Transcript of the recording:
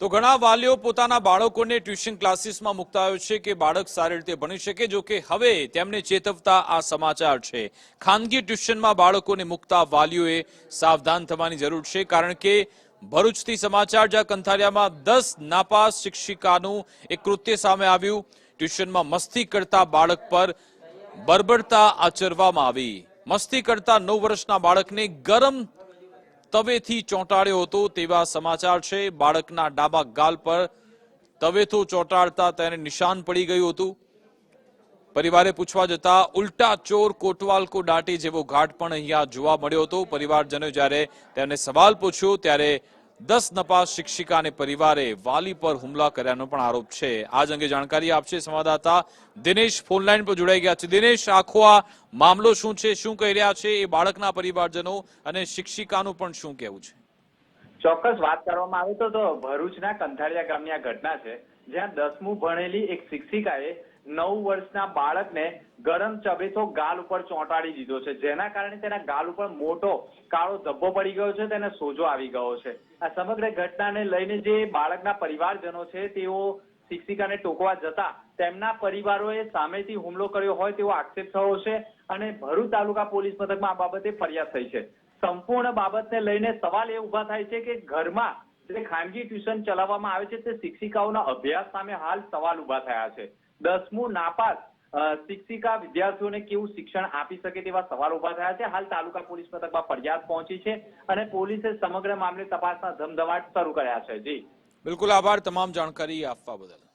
તો ઘણા વાલીઓ પોતાના બાળકોને ટ્યુશન ક્લાસીસમાં મુકતા હોય છે કે બાળક સારી રીતે ભણી શકે, જો કે હવે તેમને ચેતવતા આ સમાચાર છે. ખાનગી ટ્યુશનમાં બાળકોને મુકતા વાલીઓએ સાવધાન થવાની જરૂર છે, કારણ કે ભરૂચથી સમાચાર, જ્યાં કંથારિયામાં દસ નાપાસ શિક્ષિકાનું એક કૃત્ય સામે આવ્યું. ટ્યુશનમાં મસ્તી કરતા બાળક પર બરબડતા આચરવામાં આવી. મસ્તી કરતા નવ વર્ષના બાળકને ગરમ તવેથી ચોંટાડ્યો હતો તેવા સમાચાર છે. બાળકના ડાબા ગાલ પર તવેથો ચોંટાડતા તેને નિશાન પડી ગયું હતું. પરિવારે પૂછવા જતા ઉલટા ચોર કોટવાલ કો દાટી જેવો ઘાટ પણ અહીંયા જોવા મળ્યો હતો. પરિવારજનો જ્યારે તેમને સવાલ પૂછ્યો ત્યારે દસ નપાસ શિક્ષિકા અને પરિવારે વાલી પર હુમલા કર્યાનો પણ આરોપ છે. આજ અંગે જાણકારી આપશે સંવાદદાતા દિનેશ ફોનલાઈન પર જોડાઈ ગયા છે. દિનેશ, આખો આ મામલો શું છે, શું કહી રહ્યા છે? એ બાળકના પરિવારજનો અને શિક્ષિકાનું પણ શું કહેવું છે? ચોક્કસ વાત કરવામાં આવે તો ભરૂચના કંથાળિયા ગામની આ ઘટના છે, જ્યાં દસમું ભણેલી એક શિક્ષિકાએ નવ વર્ષના બાળકને ગરમ ચબેથો ગાલ ઉપર ચોંટાડી દીધો છે. જેના કારણે તેના ગાલ ઉપર મોટો કાળો ધબ્બો પડી ગયો છે, તેને સોજો આવી ગયો છે. આ સમગ્ર ઘટનાને લઈને જે બાળકના પરિવારજનો છે, તેઓ શિક્ષિકાને ટોકવા જતા તેમના પરિવારોએ સામેથી હુમલો કર્યો હોય તેવો આક્ષેપ થયો છે અને ભરૂચ તાલુકા પોલીસ મથકમાં આ બાબતે ફરિયાદ થઈ છે. સંપૂર્ણ બાબતને લઈને સવાલ એ ઊભા થાય છે કે ઘરમાં જે ખાનગી ટ્યુશન ચલાવવામાં આવે છે તે શિક્ષિકાઓના અભ્યાસ સામે હાલ સવાલ ઊભા થયા છે. દસમું નાપાસ શિક્ષિકા વિદ્યાર્થીઓને કેવું શિક્ષણ આપી શકે તેવા સવાલ ઊભા થયા છે. હાલ તાલુકા પોલીસ મથકમાં ફરિયાદ પહોંચી છે અને પોલીસે સમગ્ર મામલે તપાસના ધમધમાટ શરૂ કર્યા છે. જી. બિલકુલ આભાર. તમામ જાણકારી આપવા બદલ.